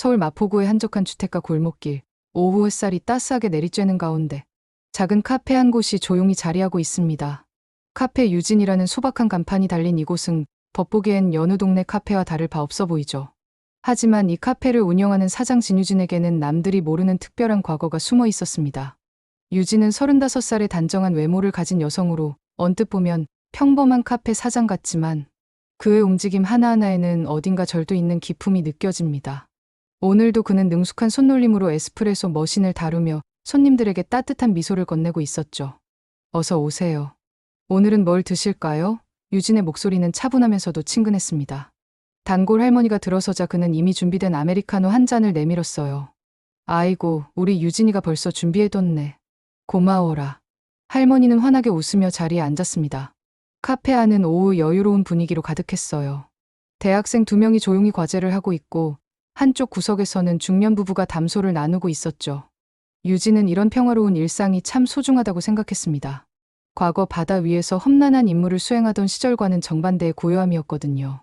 서울 마포구의 한적한 주택가 골목길, 오후 햇살이 따스하게 내리쬐는 가운데 작은 카페 한 곳이 조용히 자리하고 있습니다. 카페 유진이라는 소박한 간판이 달린 이곳은 겉보기엔 여느 동네 카페와 다를 바 없어 보이죠. 하지만 이 카페를 운영하는 사장 진유진에게는 남들이 모르는 특별한 과거가 숨어 있었습니다. 유진은 35살의 단정한 외모를 가진 여성으로 언뜻 보면 평범한 카페 사장 같지만 그의 움직임 하나하나에는 어딘가 절도 있는 기품이 느껴집니다. 오늘도 그는 능숙한 손놀림으로 에스프레소 머신을 다루며 손님들에게 따뜻한 미소를 건네고 있었죠. 어서 오세요. 오늘은 뭘 드실까요? 유진의 목소리는 차분하면서도 친근했습니다. 단골 할머니가 들어서자 그는 이미 준비된 아메리카노 한 잔을 내밀었어요. 아이고, 우리 유진이가 벌써 준비해뒀네. 고마워라. 할머니는 환하게 웃으며 자리에 앉았습니다. 카페 안은 오후 여유로운 분위기로 가득했어요. 대학생 두 명이 조용히 과제를 하고 있고 한쪽 구석에서는 중년 부부가 담소를 나누고 있었죠. 유진은 이런 평화로운 일상이 참 소중하다고 생각했습니다. 과거 바다 위에서 험난한 임무를 수행하던 시절과는 정반대의 고요함이었거든요.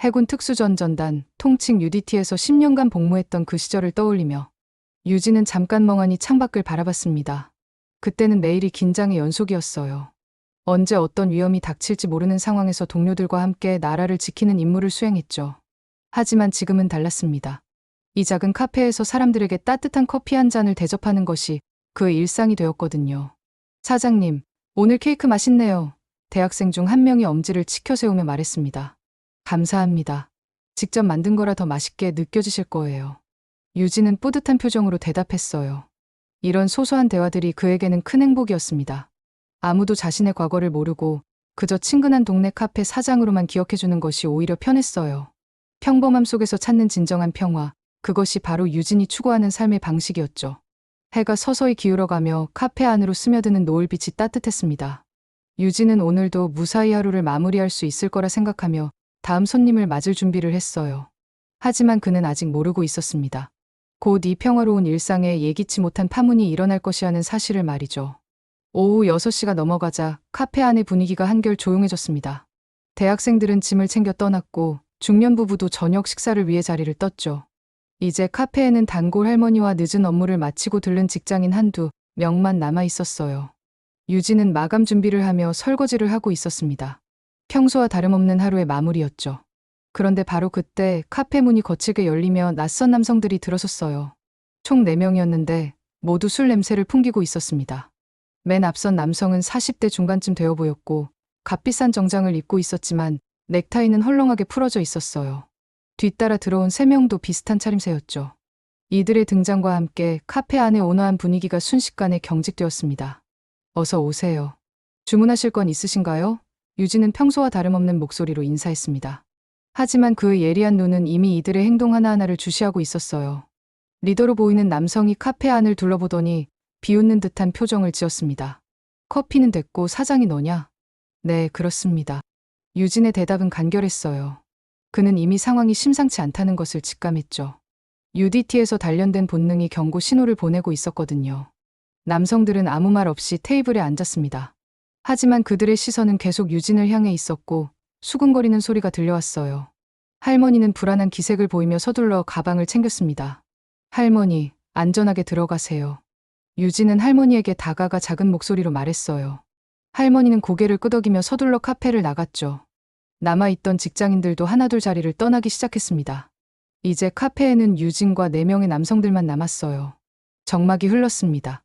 해군 특수전전단, 통칭 UDT에서 10년간 복무했던 그 시절을 떠올리며 유진은 잠깐 멍하니 창밖을 바라봤습니다. 그때는 매일이 긴장의 연속이었어요. 언제 어떤 위험이 닥칠지 모르는 상황에서 동료들과 함께 나라를 지키는 임무를 수행했죠. 하지만 지금은 달랐습니다. 이 작은 카페에서 사람들에게 따뜻한 커피 한 잔을 대접하는 것이 그의 일상이 되었거든요. 사장님, 오늘 케이크 맛있네요. 대학생 중 한 명이 엄지를 치켜 세우며 말했습니다. 감사합니다. 직접 만든 거라 더 맛있게 느껴지실 거예요. 유진은 뿌듯한 표정으로 대답했어요. 이런 소소한 대화들이 그에게는 큰 행복이었습니다. 아무도 자신의 과거를 모르고 그저 친근한 동네 카페 사장으로만 기억해주는 것이 오히려 편했어요. 평범함 속에서 찾는 진정한 평화, 그것이 바로 유진이 추구하는 삶의 방식이었죠. 해가 서서히 기울어가며 카페 안으로 스며드는 노을빛이 따뜻했습니다. 유진은 오늘도 무사히 하루를 마무리할 수 있을 거라 생각하며 다음 손님을 맞을 준비를 했어요. 하지만 그는 아직 모르고 있었습니다. 곧 이 평화로운 일상에 예기치 못한 파문이 일어날 것이라는 사실을 말이죠. 오후 6시가 넘어가자 카페 안의 분위기가 한결 조용해졌습니다. 대학생들은 짐을 챙겨 떠났고 중년 부부도 저녁 식사를 위해 자리를 떴죠. 이제 카페에는 단골 할머니와 늦은 업무를 마치고 들른 직장인 한두 명만 남아 있었어요. 유진은 마감 준비를 하며 설거지를 하고 있었습니다. 평소와 다름없는 하루의 마무리였죠. 그런데 바로 그때 카페 문이 거칠게 열리며 낯선 남성들이 들어섰어요. 총 4명이었는데 모두 술 냄새를 풍기고 있었습니다. 맨 앞선 남성은 40대 중반쯤 되어 보였고 값비싼 정장을 입고 있었지만 넥타이는 헐렁하게 풀어져 있었어요. 뒤따라 들어온 세 명도 비슷한 차림새였죠. 이들의 등장과 함께 카페 안의 온화한 분위기가 순식간에 경직되었습니다. 어서 오세요. 주문하실 건 있으신가요? 유진은 평소와 다름없는 목소리로 인사했습니다. 하지만 그의 예리한 눈은 이미 이들의 행동 하나하나를 주시하고 있었어요. 리더로 보이는 남성이 카페 안을 둘러보더니 비웃는 듯한 표정을 지었습니다. 커피는 됐고 사장이 너냐? 네, 그렇습니다. 유진의 대답은 간결했어요. 그는 이미 상황이 심상치 않다는 것을 직감했죠. UDT에서 단련된 본능이 경고 신호를 보내고 있었거든요. 남성들은 아무 말 없이 테이블에 앉았습니다. 하지만 그들의 시선은 계속 유진을 향해 있었고 수근거리는 소리가 들려왔어요. 할머니는 불안한 기색을 보이며 서둘러 가방을 챙겼습니다. 할머니, 안전하게 들어가세요. 유진은 할머니에게 다가가 작은 목소리로 말했어요. 할머니는 고개를 끄덕이며 서둘러 카페를 나갔죠. 남아있던 직장인들도 하나둘 자리를 떠나기 시작했습니다. 이제 카페에는 유진과 네명의 남성들만 남았어요. 정막이 흘렀습니다.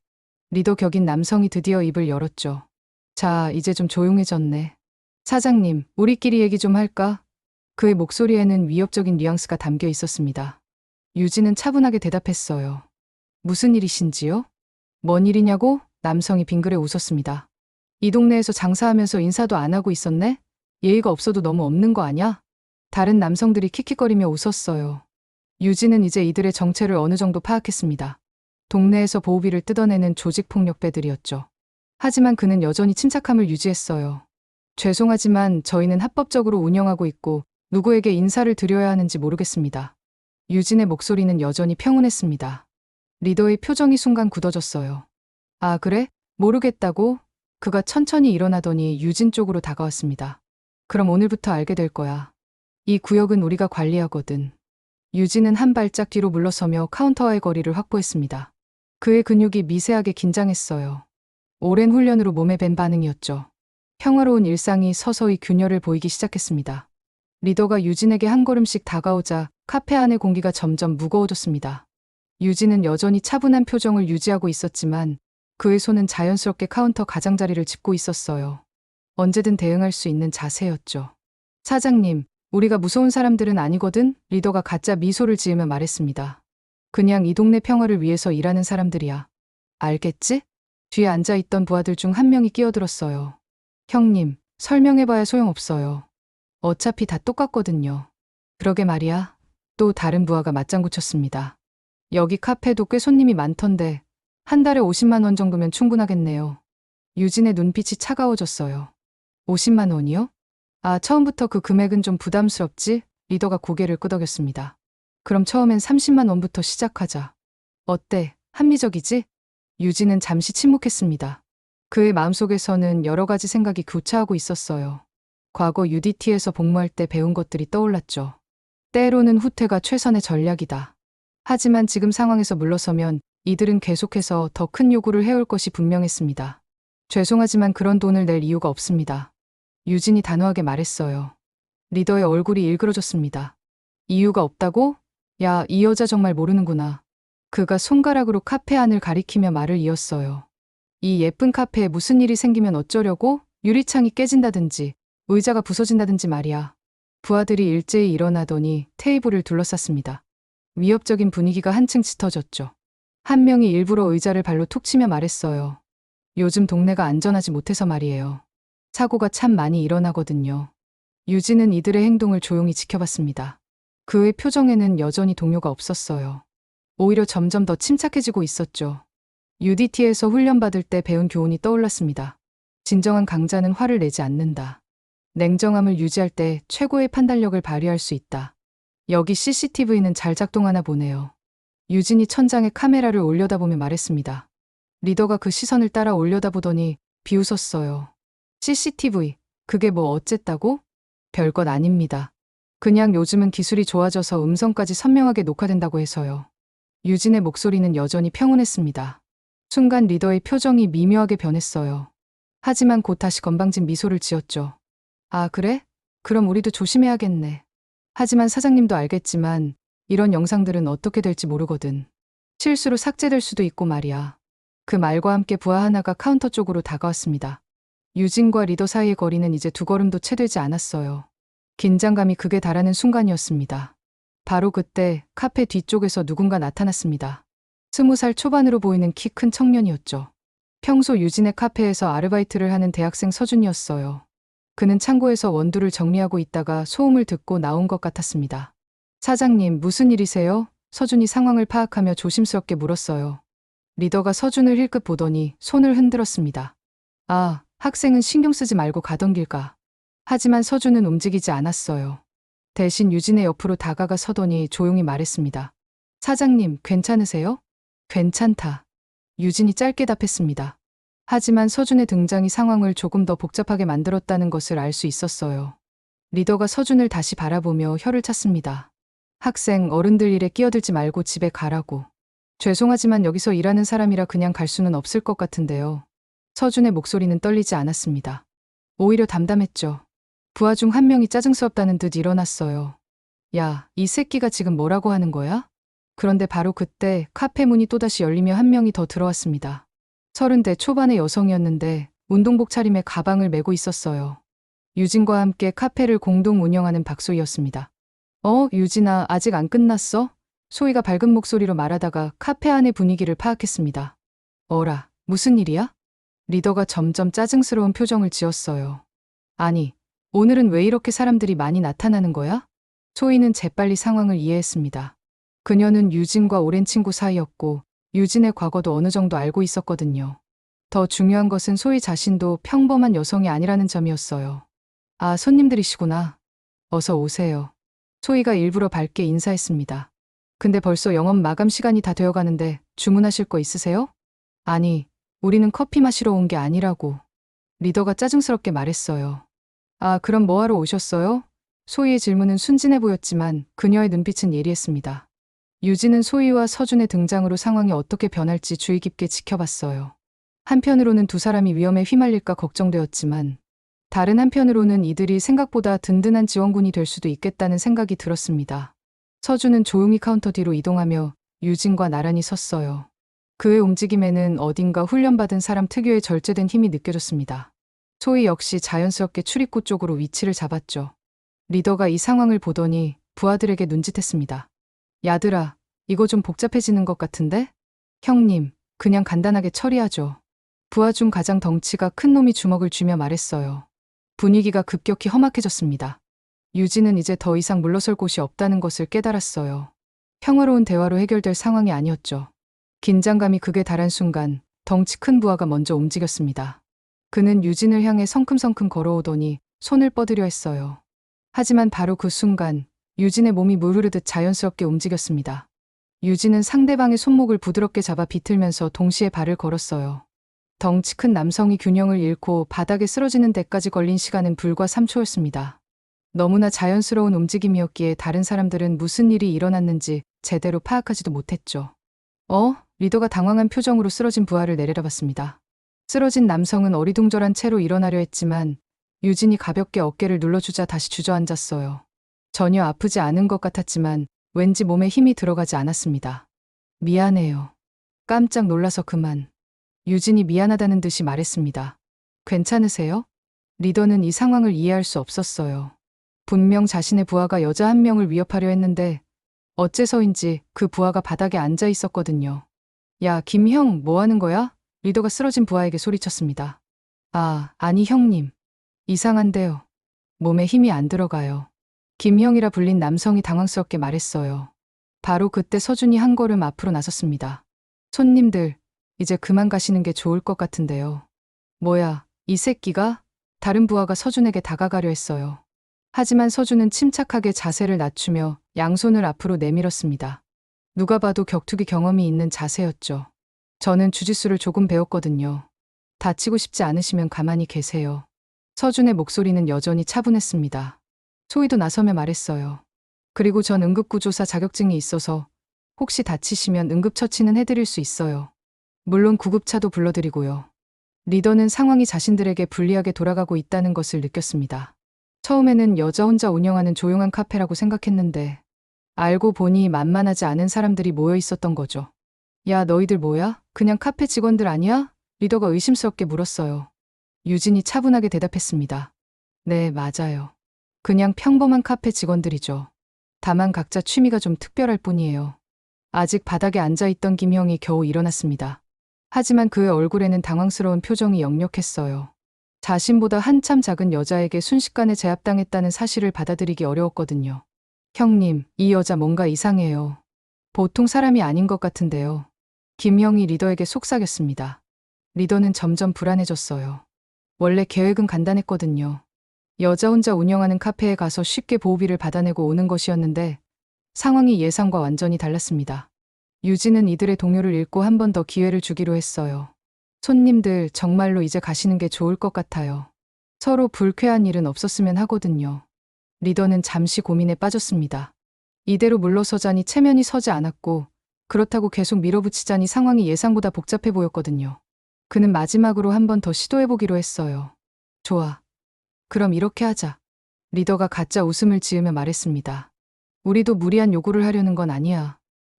리더 격인 남성이 드디어 입을 열었죠. 자, 이제 좀 조용해졌네. 사장님, 우리끼리 얘기 좀 할까? 그의 목소리에는 위협적인 뉘앙스가 담겨 있었습니다. 유진은 차분하게 대답했어요. 무슨 일이신지요? 뭔 일이냐고? 남성이 빙그레 웃었습니다. 이 동네에서 장사하면서 인사도 안 하고 있었네? 예의가 없어도 너무 없는 거 아냐? 다른 남성들이 킥킥거리며 웃었어요. 유진은 이제 이들의 정체를 어느 정도 파악했습니다. 동네에서 보호비를 뜯어내는 조직폭력배들이었죠. 하지만 그는 여전히 침착함을 유지했어요. 죄송하지만 저희는 합법적으로 운영하고 있고 누구에게 인사를 드려야 하는지 모르겠습니다. 유진의 목소리는 여전히 평온했습니다. 리더의 표정이 순간 굳어졌어요. 아, 그래? 모르겠다고? 그가 천천히 일어나더니 유진 쪽으로 다가왔습니다. 그럼 오늘부터 알게 될 거야. 이 구역은 우리가 관리하거든. 유진은 한 발짝 뒤로 물러서며 카운터와의 거리를 확보했습니다. 그의 근육이 미세하게 긴장했어요. 오랜 훈련으로 몸에 밴 반응이었죠. 평화로운 일상이 서서히 균열을 보이기 시작했습니다. 리더가 유진에게 한 걸음씩 다가오자 카페 안의 공기가 점점 무거워졌습니다. 유진은 여전히 차분한 표정을 유지하고 있었지만 그의 손은 자연스럽게 카운터 가장자리를 짚고 있었어요. 언제든 대응할 수 있는 자세였죠. 사장님, 우리가 무서운 사람들은 아니거든? 리더가 가짜 미소를 지으며 말했습니다. 그냥 이 동네 평화를 위해서 일하는 사람들이야. 알겠지? 뒤에 앉아있던 부하들 중 한 명이 끼어들었어요. 형님, 설명해봐야 소용없어요. 어차피 다 똑같거든요. 그러게 말이야. 또 다른 부하가 맞장구 쳤습니다. 여기 카페도 꽤 손님이 많던데 한 달에 50만 원 정도면 충분하겠네요. 유진의 눈빛이 차가워졌어요. 50만 원이요? 아, 처음부터 그 금액은 좀 부담스럽지? 리더가 고개를 끄덕였습니다. 그럼 처음엔 30만 원부터 시작하자. 어때? 합리적이지? 유진은 잠시 침묵했습니다. 그의 마음속에서는 여러 가지 생각이 교차하고 있었어요. 과거 UDT에서 복무할 때 배운 것들이 떠올랐죠. 때로는 후퇴가 최선의 전략이다. 하지만 지금 상황에서 물러서면 이들은 계속해서 더 큰 요구를 해올 것이 분명했습니다. 죄송하지만 그런 돈을 낼 이유가 없습니다. 유진이 단호하게 말했어요. 리더의 얼굴이 일그러졌습니다. 이유가 없다고? 야, 이 여자 정말 모르는구나. 그가 손가락으로 카페 안을 가리키며 말을 이었어요. 이 예쁜 카페에 무슨 일이 생기면 어쩌려고? 유리창이 깨진다든지, 의자가 부서진다든지 말이야. 부하들이 일제히 일어나더니 테이블을 둘러쌌습니다. 위협적인 분위기가 한층 짙어졌죠. 한 명이 일부러 의자를 발로 툭 치며 말했어요. 요즘 동네가 안전하지 못해서 말이에요. 사고가 참 많이 일어나거든요. 유진은 이들의 행동을 조용히 지켜봤습니다. 그의 표정에는 여전히 동요가 없었어요. 오히려 점점 더 침착해지고 있었죠. UDT에서 훈련받을 때 배운 교훈이 떠올랐습니다. 진정한 강자는 화를 내지 않는다. 냉정함을 유지할 때 최고의 판단력을 발휘할 수 있다. 여기 CCTV는 잘 작동하나 보네요. 유진이 천장에 카메라를 올려다보며 말했습니다. 리더가 그 시선을 따라 올려다보더니 비웃었어요. CCTV, 그게 뭐 어쨌다고? 별것 아닙니다. 그냥 요즘은 기술이 좋아져서 음성까지 선명하게 녹화된다고 해서요. 유진의 목소리는 여전히 평온했습니다. 순간 리더의 표정이 미묘하게 변했어요. 하지만 곧 다시 건방진 미소를 지었죠. 아, 그래? 그럼 우리도 조심해야겠네. 하지만 사장님도 알겠지만 이런 영상들은 어떻게 될지 모르거든. 실수로 삭제될 수도 있고 말이야. 그 말과 함께 부하 하나가 카운터 쪽으로 다가왔습니다. 유진과 리더 사이의 거리는 이제 두 걸음도 채 되지 않았어요. 긴장감이 극에 달하는 순간이었습니다. 바로 그때 카페 뒤쪽에서 누군가 나타났습니다. 스무 살 초반으로 보이는 키 큰 청년이었죠. 평소 유진의 카페에서 아르바이트를 하는 대학생 서준이었어요. 그는 창고에서 원두를 정리하고 있다가 소음을 듣고 나온 것 같았습니다. 사장님, 무슨 일이세요? 서준이 상황을 파악하며 조심스럽게 물었어요. 리더가 서준을 힐끗 보더니 손을 흔들었습니다. 아, 학생은 신경 쓰지 말고 가던 길 가. 하지만 서준은 움직이지 않았어요. 대신 유진의 옆으로 다가가 서더니 조용히 말했습니다. 사장님, 괜찮으세요? 괜찮다. 유진이 짧게 답했습니다. 하지만 서준의 등장이 상황을 조금 더 복잡하게 만들었다는 것을 알 수 있었어요. 리더가 서준을 다시 바라보며 혀를 찼습니다. 학생, 어른들 일에 끼어들지 말고 집에 가라고. 죄송하지만 여기서 일하는 사람이라 그냥 갈 수는 없을 것 같은데요. 서준의 목소리는 떨리지 않았습니다. 오히려 담담했죠. 부하 중 한 명이 짜증스럽다는 듯 일어났어요. 야, 이 새끼가 지금 뭐라고 하는 거야? 그런데 바로 그때 카페 문이 또다시 열리며 한 명이 더 들어왔습니다. 서른대 초반의 여성이었는데 운동복 차림에 가방을 메고 있었어요. 유진과 함께 카페를 공동 운영하는 박소희였습니다. 어, 유진아, 아직 안 끝났어? 소희가 밝은 목소리로 말하다가 카페 안의 분위기를 파악했습니다. 어라, 무슨 일이야? 리더가 점점 짜증스러운 표정을 지었어요. 아니, 오늘은 왜 이렇게 사람들이 많이 나타나는 거야? 소희는 재빨리 상황을 이해했습니다. 그녀는 유진과 오랜 친구 사이였고 유진의 과거도 어느 정도 알고 있었거든요. 더 중요한 것은 소희 자신도 평범한 여성이 아니라는 점이었어요. 아, 손님들이시구나. 어서 오세요. 소희가 일부러 밝게 인사했습니다. 근데 벌써 영업 마감 시간이 다 되어 가는데 주문하실 거 있으세요? 아니, 우리는 커피 마시러 온 게 아니라고. 리더가 짜증스럽게 말했어요. 아, 그럼 뭐하러 오셨어요? 소희의 질문은 순진해 보였지만 그녀의 눈빛은 예리했습니다. 유진은 소희와 서준의 등장으로 상황이 어떻게 변할지 주의 깊게 지켜봤어요. 한편으로는 두 사람이 위험에 휘말릴까 걱정되었지만 다른 한편으로는 이들이 생각보다 든든한 지원군이 될 수도 있겠다는 생각이 들었습니다. 서준은 조용히 카운터 뒤로 이동하며 유진과 나란히 섰어요. 그의 움직임에는 어딘가 훈련받은 사람 특유의 절제된 힘이 느껴졌습니다. 소희 역시 자연스럽게 출입구 쪽으로 위치를 잡았죠. 리더가 이 상황을 보더니 부하들에게 눈짓했습니다. 야들아, 이거 좀 복잡해지는 것 같은데? 형님, 그냥 간단하게 처리하죠. 부하 중 가장 덩치가 큰 놈이 주먹을 쥐며 말했어요. 분위기가 급격히 험악해졌습니다. 유진은 이제 더 이상 물러설 곳이 없다는 것을 깨달았어요. 평화로운 대화로 해결될 상황이 아니었죠. 긴장감이 극에 달한 순간 덩치 큰 부하가 먼저 움직였습니다. 그는 유진을 향해 성큼성큼 걸어오더니 손을 뻗으려 했어요. 하지만 바로 그 순간 유진의 몸이 물 흐르듯 자연스럽게 움직였습니다. 유진은 상대방의 손목을 부드럽게 잡아 비틀면서 동시에 발을 걸었어요. 덩치 큰 남성이 균형을 잃고 바닥에 쓰러지는 데까지 걸린 시간은 불과 3초였습니다. 너무나 자연스러운 움직임이었기에 다른 사람들은 무슨 일이 일어났는지 제대로 파악하지도 못했죠. 어? 리더가 당황한 표정으로 쓰러진 부하를 내려다봤습니다. 쓰러진 남성은 어리둥절한 채로 일어나려 했지만 유진이 가볍게 어깨를 눌러주자 다시 주저앉았어요. 전혀 아프지 않은 것 같았지만 왠지 몸에 힘이 들어가지 않았습니다. 미안해요. 깜짝 놀라서 그만. 유진이 미안하다는 듯이 말했습니다. 괜찮으세요? 리더는 이 상황을 이해할 수 없었어요. 분명 자신의 부하가 여자 한 명을 위협하려 했는데 어째서인지 그 부하가 바닥에 앉아 있었거든요. 야, 김형, 뭐 하는 거야? 리더가 쓰러진 부하에게 소리쳤습니다. 아, 아니, 형님. 이상한데요. 몸에 힘이 안 들어가요. 김형이라 불린 남성이 당황스럽게 말했어요. 바로 그때 서준이 한 걸음 앞으로 나섰습니다. 손님들, 이제 그만 가시는 게 좋을 것 같은데요. 뭐야, 이 새끼가? 다른 부하가 서준에게 다가가려 했어요. 하지만 서준은 침착하게 자세를 낮추며 양손을 앞으로 내밀었습니다. 누가 봐도 격투기 경험이 있는 자세였죠. 저는 주짓수를 조금 배웠거든요. 다치고 싶지 않으시면 가만히 계세요. 서준의 목소리는 여전히 차분했습니다. 소희도 나서며 말했어요. 그리고 전 응급구조사 자격증이 있어서 혹시 다치시면 응급처치는 해드릴 수 있어요. 물론 구급차도 불러드리고요. 리더는 상황이 자신들에게 불리하게 돌아가고 있다는 것을 느꼈습니다. 처음에는 여자 혼자 운영하는 조용한 카페라고 생각했는데 알고 보니 만만하지 않은 사람들이 모여 있었던 거죠. 야, 너희들 뭐야? 그냥 카페 직원들 아니야? 리더가 의심스럽게 물었어요. 유진이 차분하게 대답했습니다. 네, 맞아요. 그냥 평범한 카페 직원들이죠. 다만 각자 취미가 좀 특별할 뿐이에요. 아직 바닥에 앉아 있던 김형이 겨우 일어났습니다. 하지만 그의 얼굴에는 당황스러운 표정이 역력했어요. 자신보다 한참 작은 여자에게 순식간에 제압당했다는 사실을 받아들이기 어려웠거든요. 형님, 이 여자 뭔가 이상해요. 보통 사람이 아닌 것 같은데요. 김형이 리더에게 속삭였습니다. 리더는 점점 불안해졌어요. 원래 계획은 간단했거든요. 여자 혼자 운영하는 카페에 가서 쉽게 보호비를 받아내고 오는 것이었는데 상황이 예상과 완전히 달랐습니다. 유진은 이들의 동료를 잃고 한 번 더 기회를 주기로 했어요. 손님들 정말로 이제 가시는 게 좋을 것 같아요. 서로 불쾌한 일은 없었으면 하거든요. 리더는 잠시 고민에 빠졌습니다. 이대로 물러서자니 체면이 서지 않았고 그렇다고 계속 밀어붙이자니 상황이 예상보다 복잡해 보였거든요. 그는 마지막으로 한 번 더 시도해보기로 했어요. 좋아. 그럼 이렇게 하자. 리더가 가짜 웃음을 지으며 말했습니다. 우리도 무리한 요구를 하려는 건 아니야.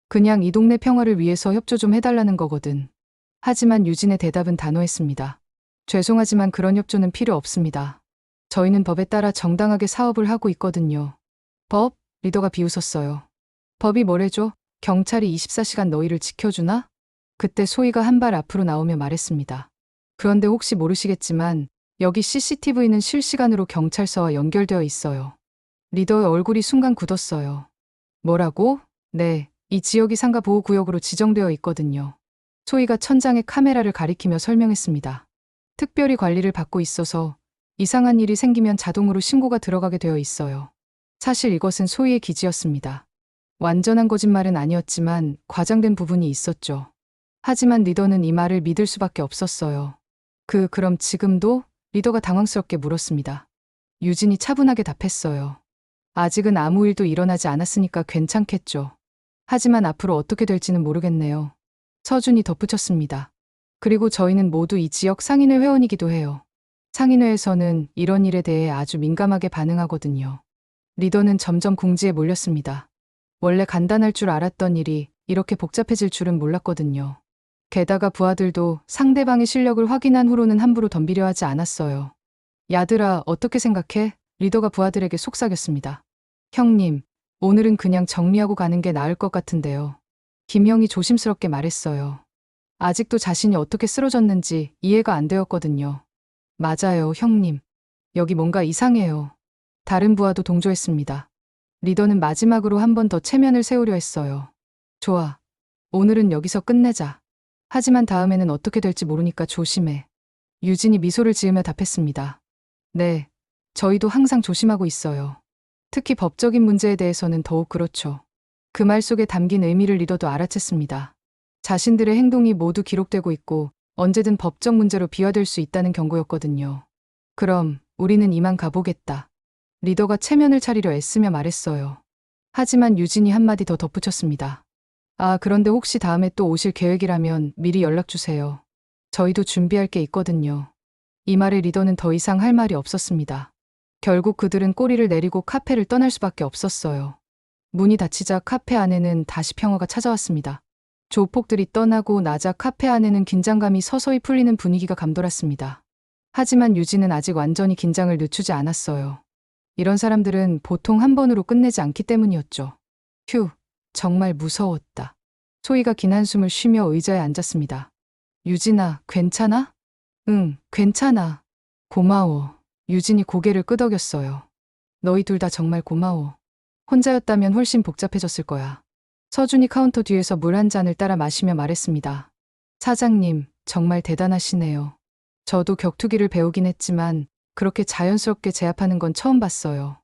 그냥 이 동네 평화를 위해서 협조 좀 해달라는 거거든. 하지만 유진의 대답은 단호했습니다. 죄송하지만 그런 협조는 필요 없습니다. 저희는 법에 따라 정당하게 사업을 하고 있거든요. 법? 리더가 비웃었어요. 법이 뭐래죠? 경찰이 24시간 너희를 지켜주나? 그때 소희가 한 발 앞으로 나오며 말했습니다. 그런데 혹시 모르시겠지만 여기 CCTV는 실시간으로 경찰서와 연결되어 있어요. 리더의 얼굴이 순간 굳었어요. 뭐라고? 네, 이 지역이 상가 보호구역으로 지정되어 있거든요. 소희가 천장에 카메라를 가리키며 설명했습니다. 특별히 관리를 받고 있어서 이상한 일이 생기면 자동으로 신고가 들어가게 되어 있어요. 사실 이것은 소희의 기지였습니다. 완전한 거짓말은 아니었지만 과장된 부분이 있었죠. 하지만 리더는 이 말을 믿을 수밖에 없었어요. 그, 그럼 지금도? 리더가 당황스럽게 물었습니다. 유진이 차분하게 답했어요. 아직은 아무 일도 일어나지 않았으니까 괜찮겠죠. 하지만 앞으로 어떻게 될지는 모르겠네요. 서준이 덧붙였습니다. 그리고 저희는 모두 이 지역 상인회 회원이기도 해요. 상인회에서는 이런 일에 대해 아주 민감하게 반응하거든요. 리더는 점점 궁지에 몰렸습니다. 원래 간단할 줄 알았던 일이 이렇게 복잡해질 줄은 몰랐거든요. 게다가 부하들도 상대방의 실력을 확인한 후로는 함부로 덤비려 하지 않았어요. 야들아, 어떻게 생각해? 리더가 부하들에게 속삭였습니다. 형님, 오늘은 그냥 정리하고 가는 게 나을 것 같은데요. 김형이 조심스럽게 말했어요. 아직도 자신이 어떻게 쓰러졌는지 이해가 안 되었거든요. 맞아요, 형님. 여기 뭔가 이상해요. 다른 부하도 동조했습니다. 리더는 마지막으로 한 번 더 체면을 세우려 했어요. 좋아. 오늘은 여기서 끝내자. 하지만 다음에는 어떻게 될지 모르니까 조심해. 유진이 미소를 지으며 답했습니다. 네. 저희도 항상 조심하고 있어요. 특히 법적인 문제에 대해서는 더욱 그렇죠. 그 말 속에 담긴 의미를 리더도 알아챘습니다. 자신들의 행동이 모두 기록되고 있고 언제든 법적 문제로 비화될 수 있다는 경고였거든요. 그럼 우리는 이만 가보겠다. 리더가 체면을 차리려 애쓰며 말했어요. 하지만 유진이 한마디 더 덧붙였습니다. 아, 그런데 혹시 다음에 또 오실 계획이라면 미리 연락 주세요. 저희도 준비할 게 있거든요. 이 말에 리더는 더 이상 할 말이 없었습니다. 결국 그들은 꼬리를 내리고 카페를 떠날 수밖에 없었어요. 문이 닫히자 카페 안에는 다시 평화가 찾아왔습니다. 조폭들이 떠나고 나자 카페 안에는 긴장감이 서서히 풀리는 분위기가 감돌았습니다. 하지만 유진은 아직 완전히 긴장을 늦추지 않았어요. 이런 사람들은 보통 한 번으로 끝내지 않기 때문이었죠. 휴, 정말 무서웠다. 소희가 긴 한숨을 쉬며 의자에 앉았습니다. 유진아, 괜찮아? 응, 괜찮아. 고마워. 유진이 고개를 끄덕였어요. 너희 둘 다 정말 고마워. 혼자였다면 훨씬 복잡해졌을 거야. 서준이 카운터 뒤에서 물 한 잔을 따라 마시며 말했습니다. 사장님, 정말 대단하시네요. 저도 격투기를 배우긴 했지만 그렇게 자연스럽게 제압하는 건 처음 봤어요.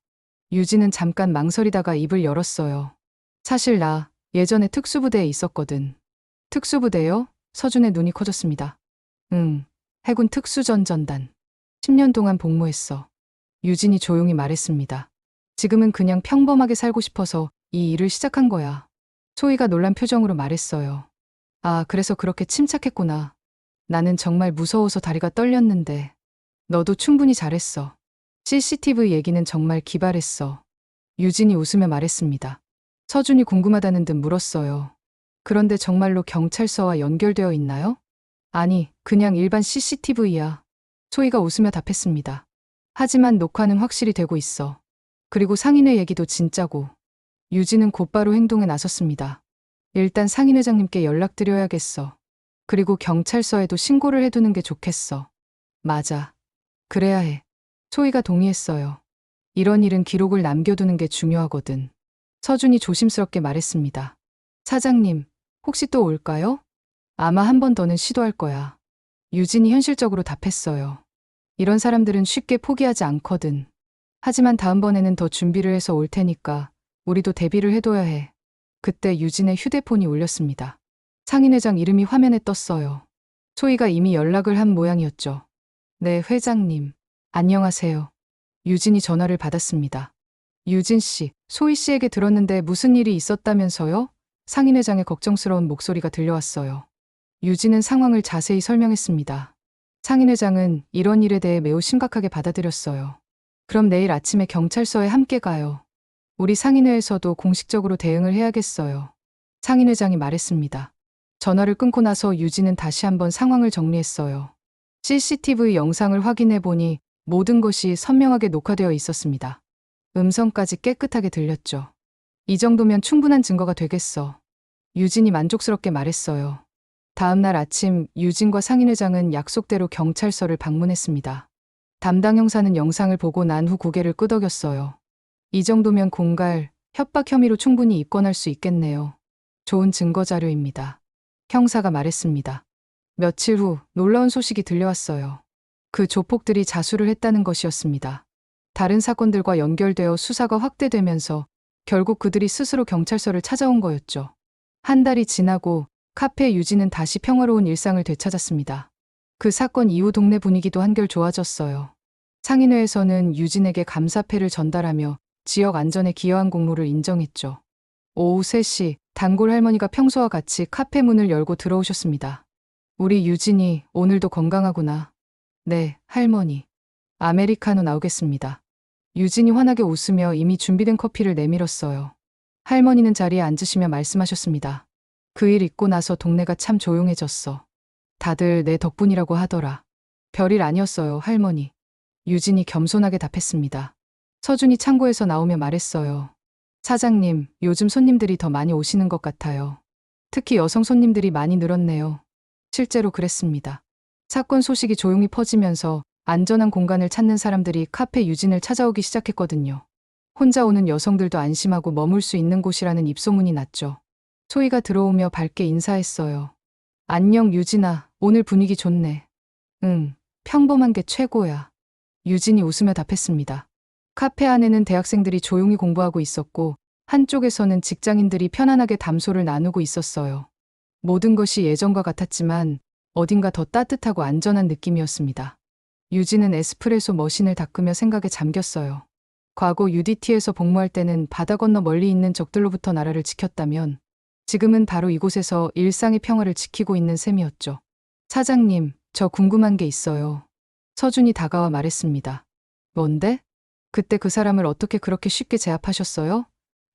유진은 잠깐 망설이다가 입을 열었어요. 사실 나 예전에 특수부대에 있었거든. 특수부대요? 서준의 눈이 커졌습니다. 응, 해군 특수전전단. 10년 동안 복무했어. 유진이 조용히 말했습니다. 지금은 그냥 평범하게 살고 싶어서 이 일을 시작한 거야. 소희가 놀란 표정으로 말했어요. 아, 그래서 그렇게 침착했구나. 나는 정말 무서워서 다리가 떨렸는데. 너도 충분히 잘했어. CCTV 얘기는 정말 기발했어. 유진이 웃으며 말했습니다. 서준이 궁금하다는 듯 물었어요. 그런데 정말로 경찰서와 연결되어 있나요? 아니, 그냥 일반 CCTV야. 소희가 웃으며 답했습니다. 하지만 녹화는 확실히 되고 있어. 그리고 상인회 얘기도 진짜고. 유진은 곧바로 행동에 나섰습니다. 일단 상인 회장님께 연락드려야겠어. 그리고 경찰서에도 신고를 해두는 게 좋겠어. 맞아. 그래야 해. 소희가 동의했어요. 이런 일은 기록을 남겨두는 게 중요하거든. 서준이 조심스럽게 말했습니다. 사장님, 혹시 또 올까요? 아마 한 번 더는 시도할 거야. 유진이 현실적으로 답했어요. 이런 사람들은 쉽게 포기하지 않거든. 하지만 다음번에는 더 준비를 해서 올 테니까 우리도 대비를 해둬야 해. 그때 유진의 휴대폰이 울렸습니다. 상인회장 이름이 화면에 떴어요. 소희가 이미 연락을 한 모양이었죠. 네, 회장님. 안녕하세요. 유진이 전화를 받았습니다. 유진 씨, 소희 씨에게 들었는데 무슨 일이 있었다면서요? 상인회장의 걱정스러운 목소리가 들려왔어요. 유진은 상황을 자세히 설명했습니다. 상인회장은 이런 일에 대해 매우 심각하게 받아들였어요. 그럼 내일 아침에 경찰서에 함께 가요. 우리 상인회에서도 공식적으로 대응을 해야겠어요. 상인회장이 말했습니다. 전화를 끊고 나서 유진은 다시 한번 상황을 정리했어요. CCTV 영상을 확인해 보니 모든 것이 선명하게 녹화되어 있었습니다. 음성까지 깨끗하게 들렸죠. 이 정도면 충분한 증거가 되겠어. 유진이 만족스럽게 말했어요. 다음 날 아침 유진과 상인회장은 약속대로 경찰서를 방문했습니다. 담당 형사는 영상을 보고 난 후 고개를 끄덕였어요. 이 정도면 공갈, 협박 혐의로 충분히 입건할 수 있겠네요. 좋은 증거 자료입니다. 형사가 말했습니다. 며칠 후 놀라운 소식이 들려왔어요. 그 조폭들이 자수를 했다는 것이었습니다. 다른 사건들과 연결되어 수사가 확대되면서 결국 그들이 스스로 경찰서를 찾아온 거였죠. 한 달이 지나고 카페 유진은 다시 평화로운 일상을 되찾았습니다. 그 사건 이후 동네 분위기도 한결 좋아졌어요. 상인회에서는 유진에게 감사패를 전달하며 지역 안전에 기여한 공로를 인정했죠. 오후 3시 단골 할머니가 평소와 같이 카페 문을 열고 들어오셨습니다. 우리 유진이 오늘도 건강하구나. 네, 할머니. 아메리카노 나오겠습니다. 유진이 환하게 웃으며 이미 준비된 커피를 내밀었어요. 할머니는 자리에 앉으시며 말씀하셨습니다. 그 일 있고 나서 동네가 참 조용해졌어. 다들 내 덕분이라고 하더라. 별일 아니었어요, 할머니. 유진이 겸손하게 답했습니다. 서준이 창고에서 나오며 말했어요. 사장님, 요즘 손님들이 더 많이 오시는 것 같아요. 특히 여성 손님들이 많이 늘었네요. 실제로 그랬습니다. 사건 소식이 조용히 퍼지면서 안전한 공간을 찾는 사람들이 카페 유진을 찾아오기 시작했거든요. 혼자 오는 여성들도 안심하고 머물 수 있는 곳이라는 입소문이 났죠. 소희가 들어오며 밝게 인사했어요. 안녕 유진아, 오늘 분위기 좋네. 응, 평범한 게 최고야. 유진이 웃으며 답했습니다. 카페 안에는 대학생들이 조용히 공부하고 있었고, 한쪽에서는 직장인들이 편안하게 담소를 나누고 있었어요. 모든 것이 예전과 같았지만, 어딘가 더 따뜻하고 안전한 느낌이었습니다. 유진은 에스프레소 머신을 닦으며 생각에 잠겼어요. 과거 UDT에서 복무할 때는 바다 건너 멀리 있는 적들로부터 나라를 지켰다면, 지금은 바로 이곳에서 일상의 평화를 지키고 있는 셈이었죠. 사장님, 저 궁금한 게 있어요. 서준이 다가와 말했습니다. 뭔데? 그때 그 사람을 어떻게 그렇게 쉽게 제압하셨어요?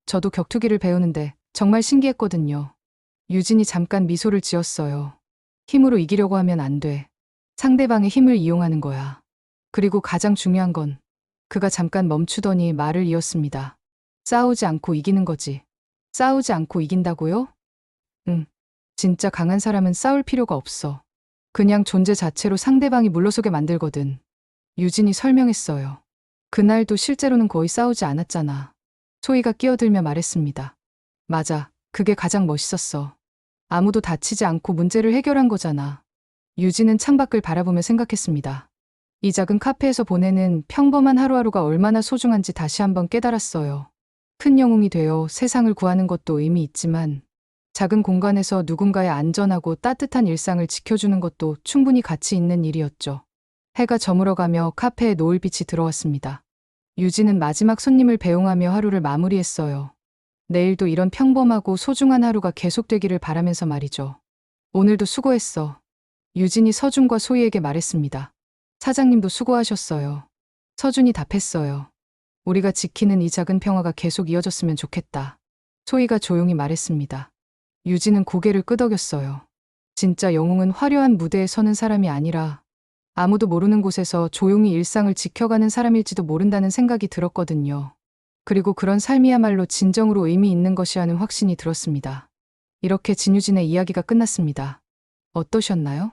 저도 격투기를 배우는데 정말 신기했거든요. 유진이 잠깐 미소를 지었어요. 힘으로 이기려고 하면 안 돼. 상대방의 힘을 이용하는 거야. 그리고 가장 중요한 건 그가 잠깐 멈추더니 말을 이었습니다. 싸우지 않고 이기는 거지. 싸우지 않고 이긴다고요? 응. 진짜 강한 사람은 싸울 필요가 없어. 그냥 존재 자체로 상대방이 물러서게 만들거든. 유진이 설명했어요. 그날도 실제로는 거의 싸우지 않았잖아. 소희가 끼어들며 말했습니다. 맞아. 그게 가장 멋있었어. 아무도 다치지 않고 문제를 해결한 거잖아. 유진은 창밖을 바라보며 생각했습니다. 이 작은 카페에서 보내는 평범한 하루하루가 얼마나 소중한지 다시 한번 깨달았어요. 큰 영웅이 되어 세상을 구하는 것도 의미 있지만 작은 공간에서 누군가의 안전하고 따뜻한 일상을 지켜주는 것도 충분히 가치 있는 일이었죠. 해가 저물어가며 카페에 노을빛이 들어왔습니다. 유진은 마지막 손님을 배웅하며 하루를 마무리했어요. 내일도 이런 평범하고 소중한 하루가 계속되기를 바라면서 말이죠. 오늘도 수고했어. 유진이 서준과 소희에게 말했습니다. 사장님도 수고하셨어요. 서준이 답했어요. 우리가 지키는 이 작은 평화가 계속 이어졌으면 좋겠다. 소희가 조용히 말했습니다. 유진은 고개를 끄덕였어요. 진짜 영웅은 화려한 무대에 서는 사람이 아니라 아무도 모르는 곳에서 조용히 일상을 지켜가는 사람일지도 모른다는 생각이 들었거든요. 그리고 그런 삶이야말로 진정으로 의미 있는 것이라는 확신이 들었습니다. 이렇게 진유진의 이야기가 끝났습니다. 어떠셨나요?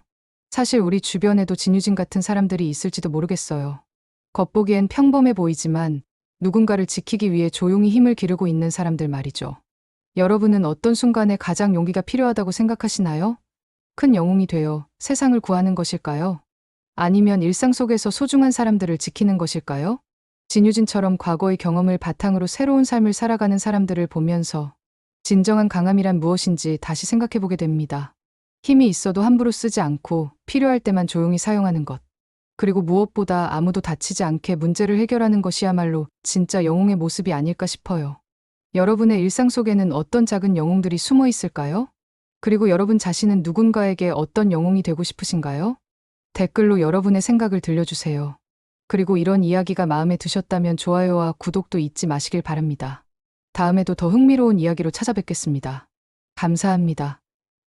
사실 우리 주변에도 진유진 같은 사람들이 있을지도 모르겠어요. 겉보기엔 평범해 보이지만 누군가를 지키기 위해 조용히 힘을 기르고 있는 사람들 말이죠. 여러분은 어떤 순간에 가장 용기가 필요하다고 생각하시나요? 큰 영웅이 되어 세상을 구하는 것일까요? 아니면 일상 속에서 소중한 사람들을 지키는 것일까요? 진유진처럼 과거의 경험을 바탕으로 새로운 삶을 살아가는 사람들을 보면서 진정한 강함이란 무엇인지 다시 생각해 보게 됩니다. 힘이 있어도 함부로 쓰지 않고 필요할 때만 조용히 사용하는 것. 그리고 무엇보다 아무도 다치지 않게 문제를 해결하는 것이야말로 진짜 영웅의 모습이 아닐까 싶어요. 여러분의 일상 속에는 어떤 작은 영웅들이 숨어 있을까요? 그리고 여러분 자신은 누군가에게 어떤 영웅이 되고 싶으신가요? 댓글로 여러분의 생각을 들려주세요. 그리고 이런 이야기가 마음에 드셨다면 좋아요와 구독도 잊지 마시길 바랍니다. 다음에도 더 흥미로운 이야기로 찾아뵙겠습니다. 감사합니다.